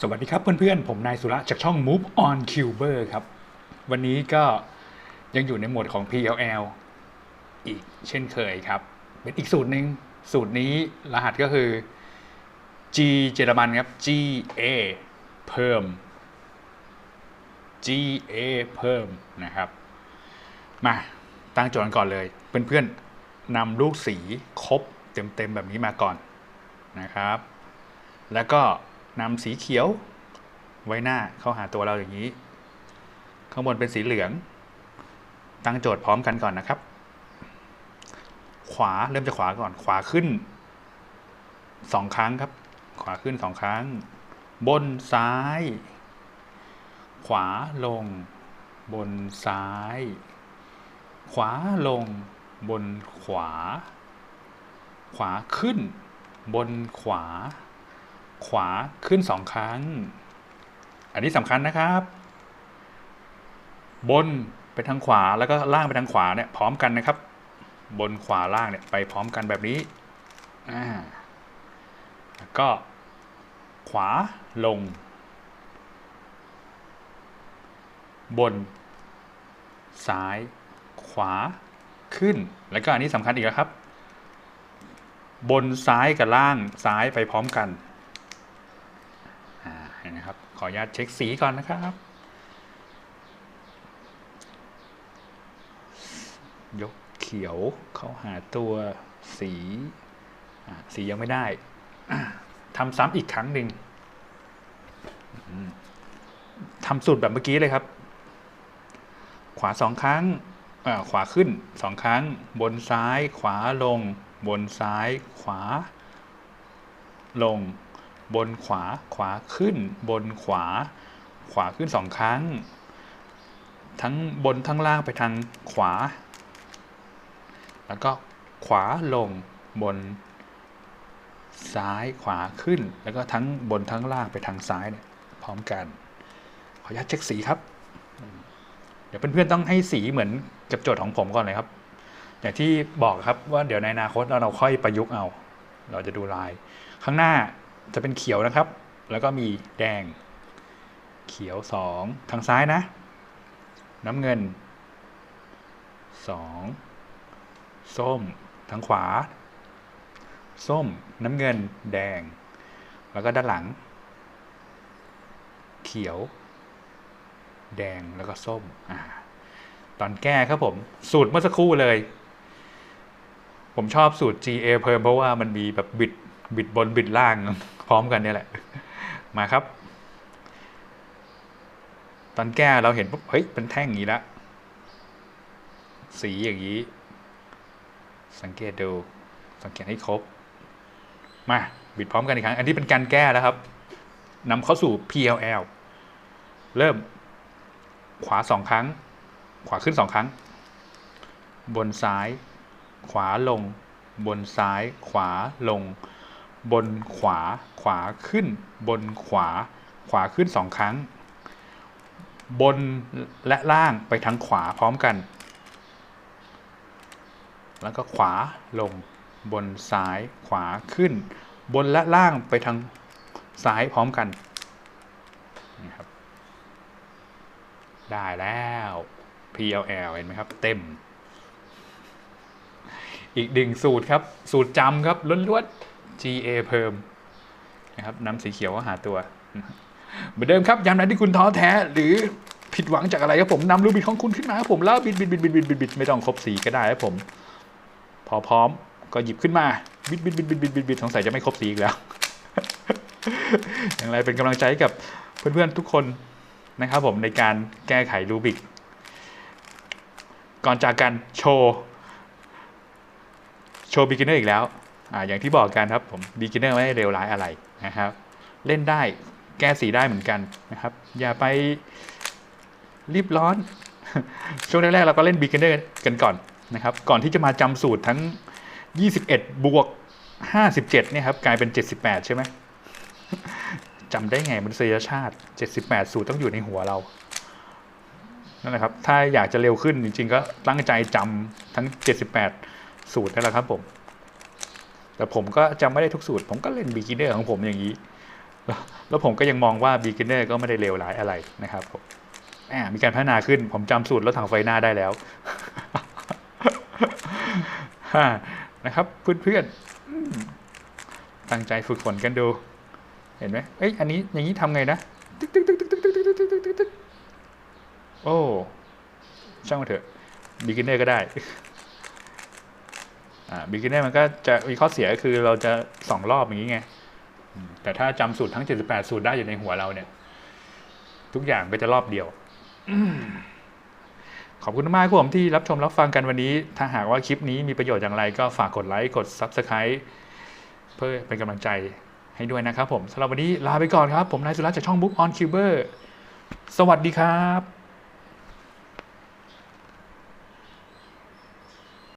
สวัสดีครับเพื่อนๆ ผมนายสุระจากช่อง Move on Cuber ครับ วันนี้ก็ยังอยู่ในโหมดของ PLL อีกเช่นเคยครับ เป็นอีกสูตรหนึ่งสูตรนี้รหัสก็คือ G เยอรมันครับ G A เพิ่ม G A เพิ่มนะครับ มาตั้งโจทย์ก่อนเลย เพื่อนๆนำลูกสีครบเต็มๆแบบนี้มาก่อนนะครับ แล้วก็ นำสีเขียวไว้หน้าเข้าหาตัวเราอย่างนี้ ข้างบนเป็นสีเหลือง ตั้งโจทย์พร้อมกันก่อนนะครับ ขวาเริ่มจากขวาก่อน ขวาขึ้นสองครั้งครับ ขวาขึ้นสองครั้ง บนซ้าย ขวาลง บนซ้าย ขวาลง บนขวา ขวาขึ้น บนขวา ขวาขึ้นสองครั้ง อันนี้สำคัญนะครับ บนไปทางขวาแล้วก็ล่างไปทางขวาเนี่ยพร้อมกันนะครับ บนขวาล่างเนี่ยไปพร้อมกันแบบนี้อ่าแล้วก็ขวาลง บน ซ้าย ขวาขึ้น แล้วก็อันนี้สำคัญอีกแล้วครับ บนซ้ายกับล่างซ้ายไปพร้อมกัน อ่าเห็นไหมครับ ข ออนุญาตเช็คสีก่อนนะครับ ยกเขียวเข้าหาตัวสีสียังไม่ได้ทำซ้ำอีกครั้งหนึ่งทำสูตรแบบเมื่อกี้เลยครับ ขวาสองครั้งขวาขึ้นสองครั้ง บนซ้าย ขวาลง บนซ้าย ขวา ลง บนขวาขวาขึ้น บนขวา ขวาขึ้นสองครั้ง ทั้งบนทั้งล่างไปทางขวา แล้วก็ขวาลงบนซ้ายขวาขึ้น แล้วก็ทั้งบนทั้งล่างไปทางซ้ายเนี่ยพร้อมกัน ขออนุญาตเช็คสีครับ เดี๋ยวเพื่อนๆต้องให้สีเหมือนกับโจทย์ของผมก่อนเลยครับ อย่างที่บอกครับว่าเดี๋ยวในอนาคตเราเราค่อยประยุกต์เอา เราจะดูลาย ข้างหน้า จะเป็นเขียวนะครับ แล้วก็มีแดง เขียวสองทางซ้ายนะ น้ำเงินสองส้ม ทางขวา ส้ม น้ำเงิน แดง แล้วก็ด้านหลัง เขียว แดง แล้วก็ส้มอ่าตอนแก้ครับผม สูตรเมื่อสักครู่เลย ผมชอบสูตร GA เพิ่มเพราะว่ามันมีแบบบิด บิดบนบิดล่างพร้อมกันเนี่ยแหละ มาครับ ตอนแก้เราเห็นปุ๊บเฮ้ยเป็นแท่งอย่างนี้ละสีอย่างนี้ สังเกตดู สังเกตให้ครบ มาบิดพร้อมกันอีกครั้ง อันนี้เป็นการแก้แล้วครับนำเข้าสู่ PLL เริ่ม ขวาสองครั้ง ขวาขึ้นสองครั้ง บนซ้าย ขวาลง บนซ้าย ขวาลง บนขวาขวาขึ้น บนขวา ขวาขึ้นสองครั้ง บนและล่างไปทางขวาพร้อมกัน แล้วก็ขวาลง บนซ้ายขวาขึ้น บนและล่างไปทางซ้ายพร้อมกันนี่ครับได้แล้ว PLL เห็นไหมครับ เต็ม อีกดึงสูตรครับ สูตรจำครับล้วนๆ GA เพิ่มนะครับน้ำสีเขียวหาตัวเหมือนเดิมครับยามใดที่คุณท้อแท้ หรือผิดหวังจากอะไรครับผมนำรูบิดของคุณขึ้นมาครับผมแล้วบิดบิดบิดบิดบิดบิดบิดไม่ต้องครบสีก็ได้ครับผม พอพร้อมก็หยิบขึ้นมาบิดบิดบิดบิดบิดบิดบิดสงสัยจะไม่ครบสีอีกแล้ว อย่างไรเป็นกำลังใจกับเพื่อนๆทุกคนนะครับผมในการแก้ไขรูบิก ก่อนจากกันโชว์ โชว์บิ๊กเนอร์อีกแล้ว ออย่างที่บอกกันครับผมบิ๊กเนอร์ไม่ได้เลวร้ายอะไรนะครับ เล่นได้แก้สีได้เหมือนกันนะครับ อย่าไปรีบร้อน ช่วงแรกๆเราก็เล่นบิ๊กเนอร์กันก่อนนะครับ ก่อนที่จะมาจำสูตรทั้ง 21 บวก 57เนี่ยครับกลายเป็น 78 ใช่ไหมจำได้ไงมนุษยชาติ 78 สูตรต้องอยู่ในหัวเรานั่นแหละครับ ถ้าอยากจะเร็วขึ้นจริงๆ ก็ตั้งใจจำทั้ง 78 สูตรนั่นแหละครับผม แต่ผมก็จำไม่ได้ทุกสูตร ผมก็เล่น beginner ของผมอย่างนี้ แล้วผมก็ยังมองว่า beginner ก็ไม่ได้เลวร้ายอะไรนะครับผมมีการพัฒนาขึ้น ผมจำสูตรรถถังไฟหน้าได้แล้วนะครับเพื่อนๆตั้งใจฝึกฝนกันดู เห็นไหมเอ้ยอันนี้อย่างนี้ทำไงนะตึ๊กตึ๊กตึ๊กตึ๊กตึ๊กตึ๊กตึ๊กตึ๊กตึ๊กโอ้ช่างมาเถอะ beginner ก็ได้ อ่า beginner มันก็จะมีข้อเสียก็คือเราจะสองรอบอย่างนี้ไง แต่ถ้าจำสูตรทั้ง 78 สูตรได้อยู่ในหัวเราเนี่ย ทุกอย่างก็จะรอบเดียวอขอบคุณมากครับผมที่รับชมรับฟังกันวันนี้ ถ้าหากว่าคลิปนี้มีประโยชน์อย่างไรก็ฝากกดไลค์กด Subscribe เพื่อเป็นกำลังใจให้ด้วยนะครับผมสำหรับวันนี้ลาไปก่อนครับ ผมนายสุรัตน์จากช่อง Book on Cuber สวัสดีครับ